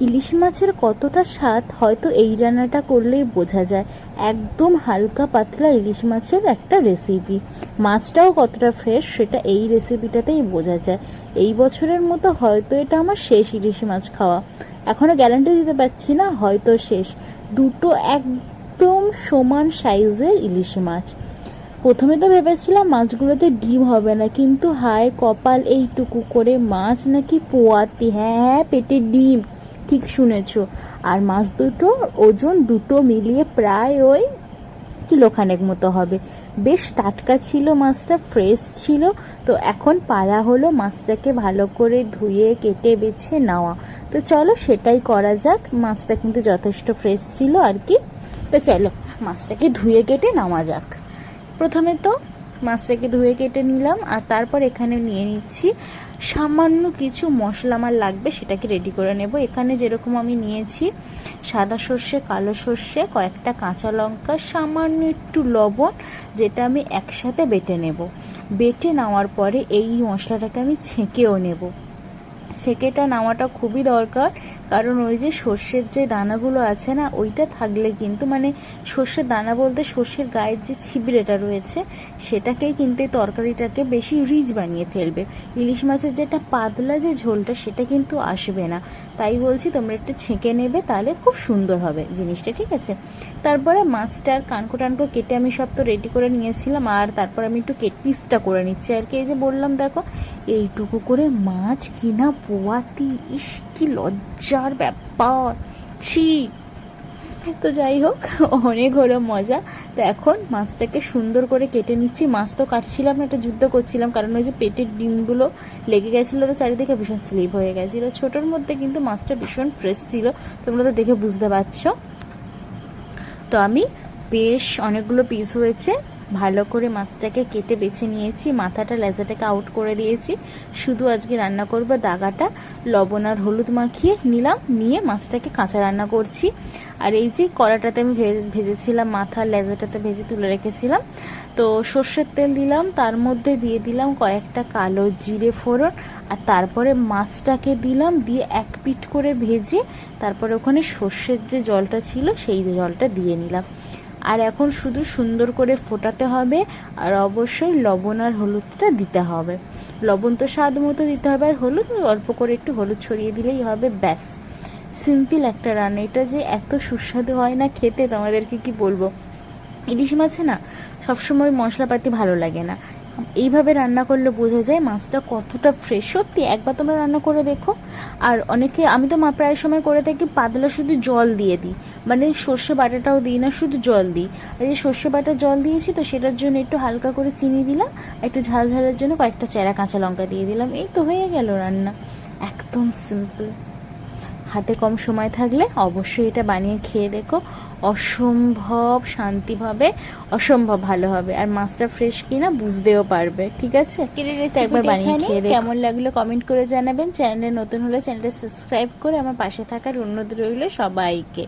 ইলিশ মাছের কতটা স্বাদ, হয়তো এই রান্নাটা করলেই বোঝা যায়। একদম হালকা পাতলা ইলিশ মাছের একটা রেসিপি মাছটাও কতটা ফ্রেশ সেটা এই রেসিপিটাতেই বোঝা যায়। এই বছরের মতো হয়তো এটা আমার শেষ ইলিশ মাছ খাওয়া। এখনও গ্যারান্টি দিতে পারছি না, হয়তো শেষ। দুটো একদম সমান সাইজের ইলিশ মাছ। প্রথমে তো ভেবেছিলাম মাছগুলোতে ডিম হবে না, কিন্তু হায় কপাল, এইটুকু করে মাছ নাকি পোয়াতি। হ্যাঁ হ্যাঁ পেটে ডিম। ঠিক শুনেছ। আর মাছ দুটোর ওজন দুটো মিলিয়ে প্রায় ওই কিলোখানেক মতো হবে। বেশ টাটকা ছিল মাছটা ফ্রেশ ছিল। তো এখন পালা হলো মাছটাকে ভালো করে ধুয়ে, কেটে, বেছে, নেওয়া। তো চলো সেটাই করা যাক। মাছটা কিন্তু যথেষ্ট ফ্রেশ ছিল আর কি। তো চলো মাছটাকে ধুয়ে, কেটে নেওয়া যাক। প্রথমে তো মাছটাকে ধুয়ে কেটে নিলাম আর তারপর এখানে নিয়ে নিচ্ছি সামান্য কিছু মশলা আমার লাগবে, সেটাকে রেডি করে নেব। এখানে যেরকম আমি নিয়েছি সাদা সর্ষে, কালো সর্ষে, কয়েকটা কাঁচা লঙ্কা, সামান্য একটু লবণ, যেটা আমি একসাথে বেটে নেব। বেটে নেওয়ার পরে এই মশলাটাকে আমি ছেঁকেও নেব। ছেঁকেটা নেওয়াটা খুবই দরকার কারণ ওই যে সর্ষের যে দানাগুলো আছে না, ওইটা থাকলে কিন্তু মানে সর্ষের দানা বলতে সর্ষের গায়ের যে ছিবড়েটা রয়েছে, সেটাকেই কিন্তু এই তরকারিটাকে বেশি রিচ বানিয়ে ফেলবে। ইলিশ মাছের যেটা পাতলা যে ঝোলটা, সেটা কিন্তু আসবে না। তাই বলছি তোমরা একটু ছেঁকে নেবে, তাহলে খুব সুন্দর হবে জিনিসটা, ঠিক আছে? তারপরে মাছটার কানকো টানকো কেটে আমি সব তো রেডি করে নিয়েছিলাম, আর তারপর আমি একটু কেট পিসটা করে নিচ্ছি। আর কি এই যে বললাম, দেখো, এইটুকু করে মাছ কিনা পোয়াতি, ইস, কি লজ্জার ব্যাপার। ছি। তো যাই হোক, অনেক হলো মজা। তো এখন মাছটাকে সুন্দর করে কেটে নিচ্ছি। মাছ তো কাটছিলাম না, একটা যুদ্ধ করছিলাম। কারণ ওই যে পেটের ডিমগুলো লেগে গেছিল তো চারিদিকে ভীষণ স্লিপ হয়ে গেছিল। ছোটোর মধ্যে কিন্তু মাছটা ভীষণ ফ্রেশ ছিল। তোমরা তো দেখে বুঝতে পারছ। তো আমি বেশ অনেকগুলো পিস হয়েছে। ভালো করে মাছটাকে কেটে বেছে নিয়েছি, মাথাটা লেজাটাকে আউট করে দিয়েছি। শুধু আজকে রান্না করব দাগাটা, লবণ আর হলুদ মাখিয়ে নিলাম, নিয়ে মাছটাকে কাঁচা রান্না করছি। আর এই যে কড়াটাতে আমি ভেজেছিলাম মাথার লেজাটাতে ভেজে তুলে রেখেছিলাম। তো সর্ষের তেল দিলাম, তার মধ্যে দিয়ে দিলাম কয়েকটা কালো জিরে ফোড়ন, আর তারপরে মাছটাকে দিলাম দিয়ে এক পিঠ করে ভেজে তারপরে ওখানে সর্ষের যে জলটা ছিল, সেই জলটা দিয়ে নিলাম। আর এখন শুধু সুন্দর করে ফোটাতে হবে, আর অবশ্যই লবণ আর হলুদটা দিতে হবে। লবণ তো স্বাদ মতো দিতে হবে, আর হলুদ অল্প করে একটু হলুদ ছড়িয়ে দিলেই হবে, ব্যাস। সিম্পল একটা রান্না। এটা যে এত সুস্বাদু হয় না খেতে, তোমাদেরকে কি বলব? ইলিশ মাছে না, সবসময় মশলাপাতি ভালো লাগে না। এইভাবে রান্না করলে বোঝা যায় মাছটা কতটা ফ্রেশ সত্যি, একবার তোমরা রান্না করে দেখো। আর অনেকে, আমি তো মা প্রায় সময় করে থাকি, পাতলা শুধু জল দিয়ে দিই। মানে সর্ষে বাটাটাও দিই না, শুধু জল দিই। আর এই সর্ষে বাটা জল দিয়েছি তো সেটার জন্য একটু হালকা করে চিনি দিলাম। একটু ঝাল ঝালের জন্য কয়েকটা চেরা কাঁচা লঙ্কা দিয়ে দিলাম। এই তো হয়ে গেল রান্না। একদম সিম্পল হাতে কম সময় থাকলে অবশ্যই এটা বানিয়ে খেয়ে দেখো। অসম্ভব শান্তিভাবে অসম্ভব ভালো হবে। আর মাছটা ফ্রেশ কিনা বুঝতেও পারবে ঠিক আছে? একবার বানিয়ে খেয়ে দেখো। কেমন লাগল কমেন্ট করে জানাবেন। চ্যানেলে নতুন হলে চ্যানেলটা সাবস্ক্রাইব করে আমার পাশে থাকার অনুরোধ রইল সবাইকে।